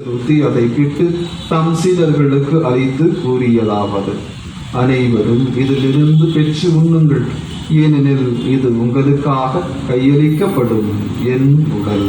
நிறுத்தி அதை பிட்டு தம் சீடர்களுக்கு அறிந்து கூறியதாவது அனைவரும் இதிலிருந்து பெற்று உண்ணுங்கள். ஏனெனில் இது உங்களுக்காக கையளிக்கப்படும் என் உடல்.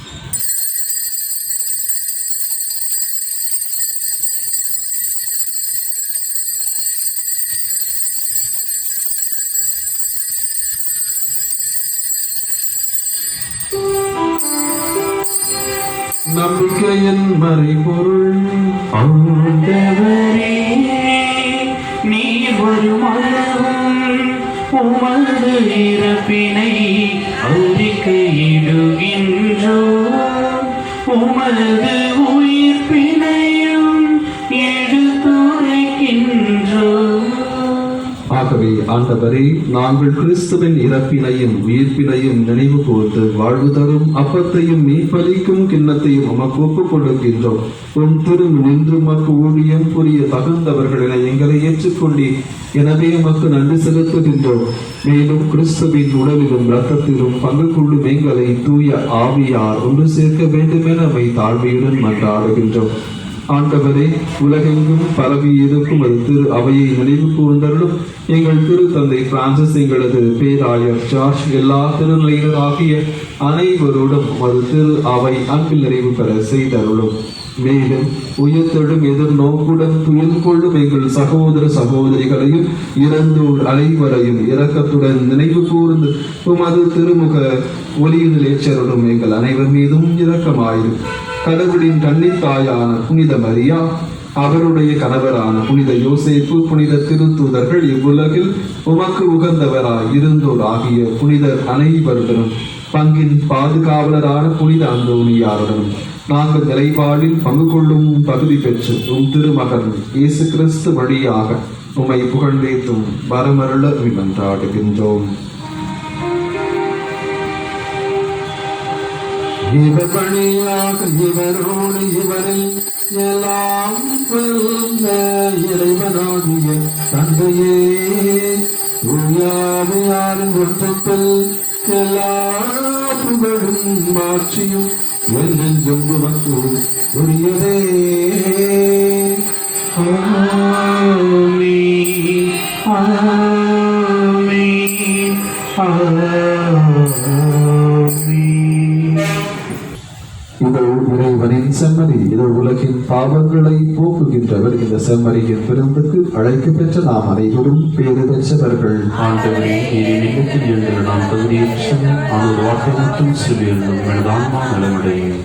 நம்பிக்கையின் மறைபொருள். ஆண்டவரே நீ வருமளவும் உமது இறப்பினை அறிக்கையிடுகின்றோ உமது ஆகவே ஆண்டவரே நாங்கள் கிறிஸ்துவின் இறப்பினையும் உயிர்ப்பினையும் நினைவு கூர்ந்து வாழ்வு தரும் அப்பத்தையும் மீட்பளிக்கும் கிண்ணத்தையும் உமக்கு ஒப்புக் கொடுக்கின்றோம் உன் திரும் நின்று உமக்கு ஊழியம் புரிய தகுந்தவர்கள் என எங்களை ஏற்றுக்கொண்டீர் எனவே உமக்கு நன்றி செலுத்துகின்றோம். மேலும் கிறிஸ்துவின் உடலிலும் இரத்தத்திலும் பங்கு கொள்ளும் எங்களை தூய ஆவியார் ஒன்று சேர்க்க வேண்டும் என அவை தாழ்மையுடன் மன்றாடுகின்றோம். ஆண்டவரே உலகெங்கும் பரவி இருக்கும் அது திரு அவையை நினைவு கூர்ந்தருளும். எங்கள் திரு தந்தை பிரான்சிஸ் எங்களது பேராயர் ஜார்ஜ் எல்லா திருநிலையினராகிய அனைவரோடும் அது திரு அவை அன்பில் நிறைவு பெற செய்தருளும். மேலும் உயர்த்தெடும் எதிர்நோக்குடன் துயில் கொள்ளும் எங்கள் சகோதர சகோதரிகளையும் இறந்தோர் அனைவரையும் இரக்கத்துடன் நினைவு கூர்ந்து உமது திருமுக ஒளியின் ஏற்றருளும் எங்கள் அனைவர் மீதும் இரக்கமாயிரும் கடவுளின் கன்னித்தாயான புனித மரியா அவருடைய கணவரான புனித யோசேப்பு புனித திருத்தூதர்கள் இவ்வுலகில் உமக்கு உகந்தவராய் இருந்தோர் ஆகிய புனிதர் அனைவருடனும் பங்கின் பாதுகாவலரான புனித அந்தோணியாருடனும் நாங்கள் நிலைப்பாடில் பங்கு கொள்ளும் தகுதி பெற்று உம் திருமகன் இயேசு கிறிஸ்து வழியாக உம்மை புகழ்ந்தேத்தும் வரமருள மன்றாடுகின்றோம். இவர் இவரோடு இவரை எல்லாம் வல்ல இறைவனாகிய தந்தையே தூயாமையாரின் ஒன்றத்தில் எல்லா புகழும் மாட்சியும் என்றென்றும் உனக்கு உரியதே ஆமென். ஆமென். ஆமென். இறைவனின் செம்மறி இதோ உலகின் பாவங்களை போக்குகின்றவர். இந்த செம்மறியின் விருந்துக்கு அழைக்க பெற்ற நாம் அனைவரும் பேறு பெற்றவர்கள். ஆண்டவரே நீதி நிமித்தம் எழுந்திர நான் தகுதியற்ற ஆனால் வார்த்தை மட்டும் சொல்லியிருந்தும். எனது ஆன்மா நலமடையும்